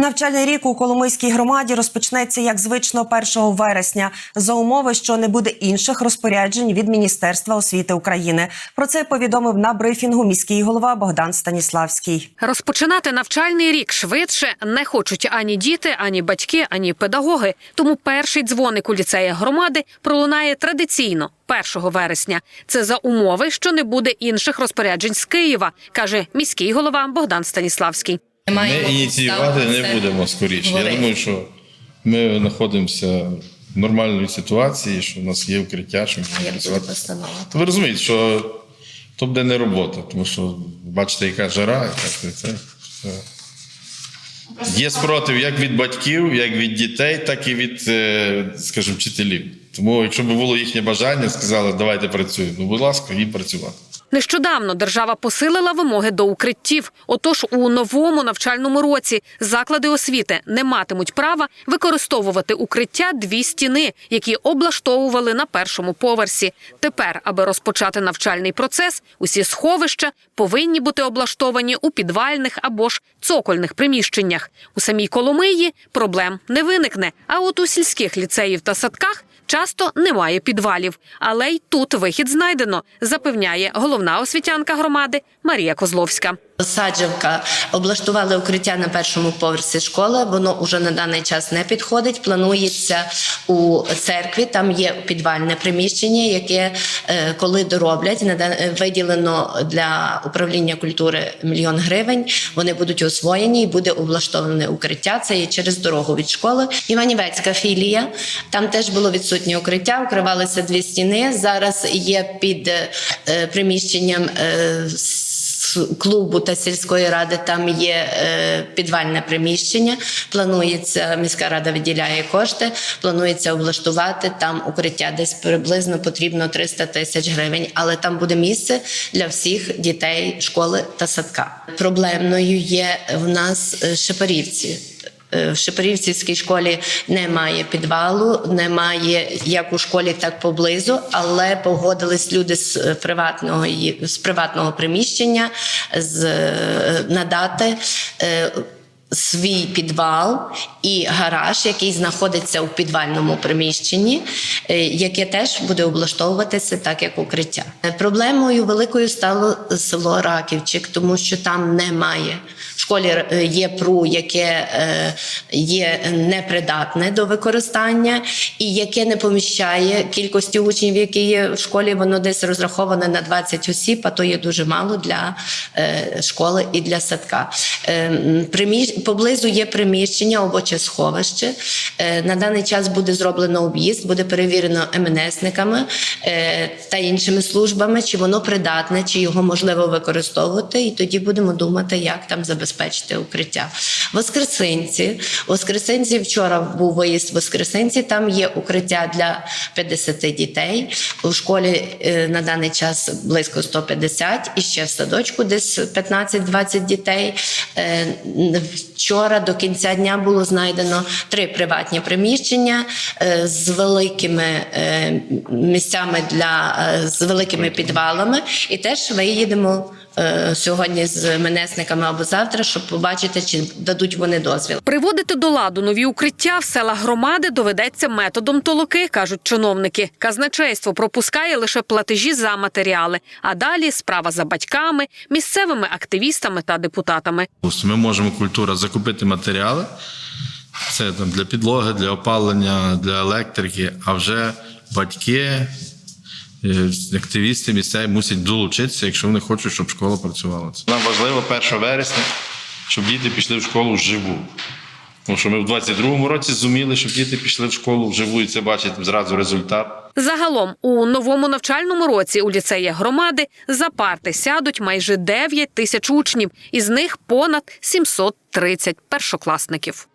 Навчальний рік у Коломийській громаді розпочнеться як звично 1 вересня за умови, що не буде інших розпоряджень від Міністерства освіти України. Про це повідомив на брифінгу міський голова Богдан Станіславський. Розпочинати навчальний рік швидше не хочуть ані діти, ані батьки, ані педагоги. Тому перший дзвоник у ліцеях громади пролунає традиційно 1 вересня. Це за умови, що не буде інших розпоряджень з Києва, каже міський голова Богдан Станіславський. Ми ініціювати не це будемо скоріше. Я думаю, що ми знаходимося в нормальній ситуації, що в нас є укриття, що ми працювати. То ви розумієте, що то буде не робота, тому що бачите, яка жара, яка це. це. Є спротив як від батьків, як від дітей, так і від, е, скажімо, вчителів. Тому, якщо б було їхнє бажання, сказали, давайте працюємо. Ну, будь ласка, їм працювати. Нещодавно держава посилила вимоги до укриттів. Отож, у новому навчальному році заклади освіти не матимуть права використовувати укриття дві стіни, які облаштовували на першому поверсі. Тепер, аби розпочати навчальний процес, усі сховища повинні бути облаштовані у підвальних або ж цокольних приміщеннях. У самій Коломиї проблем не виникне. А от у сільських ліцеїв та садках Часто немає підвалів, але й тут вихід знайдено, запевняє головна освітянка громади Марія Козловська. Саджавка облаштували укриття на першому поверсі школи. Воно уже на даний час не підходить. Планується у церкві. Там є підвальне приміщення, яке е, коли дороблять, е, виділено для управління культури мільйон гривень. Вони будуть освоєні і буде облаштоване укриття. Це є через дорогу від школи. Іванівецька філія. Там теж було відсутнє укриття. Укривалися дві стіни. Зараз є під е, приміщенням. Клубу та сільської ради там є е, підвальне приміщення. Планується міська рада виділяє кошти. Планується облаштувати там укриття. Десь приблизно потрібно 300 тисяч гривень, але там буде місце для всіх дітей школи та садка. Проблемною є в нас е, шепарівці. Е, В Шепарівцівській школі немає підвалу, немає як у школі, так поблизу, але погодились люди з е, приватного з приватного приміщення з е, надати. Свій підвал і гараж, який знаходиться у підвальному приміщенні, е, яке теж буде облаштовуватися так, як укриття. Е, Проблемою великою стало село Раківчик, тому що там немає в школі е, є ПРУ, яке є непридатне до використання, і яке не поміщає кількості учнів, які є в школі. Воно десь розраховане на 20 осіб, а то є дуже мало для школи і для садка. Приміщ... Поблизу є приміщення, обоче сховище. Е, на даний час буде зроблено об'їзд, буде перевірено МНСниками е, та іншими службами, чи воно придатне, чи його можливо використовувати. І тоді будемо думати, як там забезпечити укриття. Воскресенці. Воскресенці вчора був виїзд в Воскресенці. Там є укриття для 50 дітей. У школі е, на даний час близько 150 і ще в садочку десь 15-20 дітей. Вчора до кінця дня було знайдено три приватні приміщення е, з великими е, місцями для е, з великими підвалами, і теж виїдемо сьогодні з менесниками або завтра, щоб побачити, чи дадуть вони дозвіл. Приводити до ладу нові укриття в села громади доведеться методом толоки, кажуть чиновники. Казначейство пропускає лише платежі за матеріали, а далі справа за батьками, місцевими активістами та депутатами. Ми можемо культура закупити матеріали. Це там для підлоги, для опалення, для електрики, а вже батьки, е, активісти місцеві мусять долучитися, якщо вони хочуть, щоб школа працювала. Нам важливо 1 вересня, щоб діти пішли в школу вживу. Тому що ми в 22-му році зуміли, щоб діти пішли в школу вживу, і це бачить зразу результат. Загалом у новому навчальному році у ліцеях громади за парти сядуть майже 9 тисяч учнів, із них понад 730 першокласників.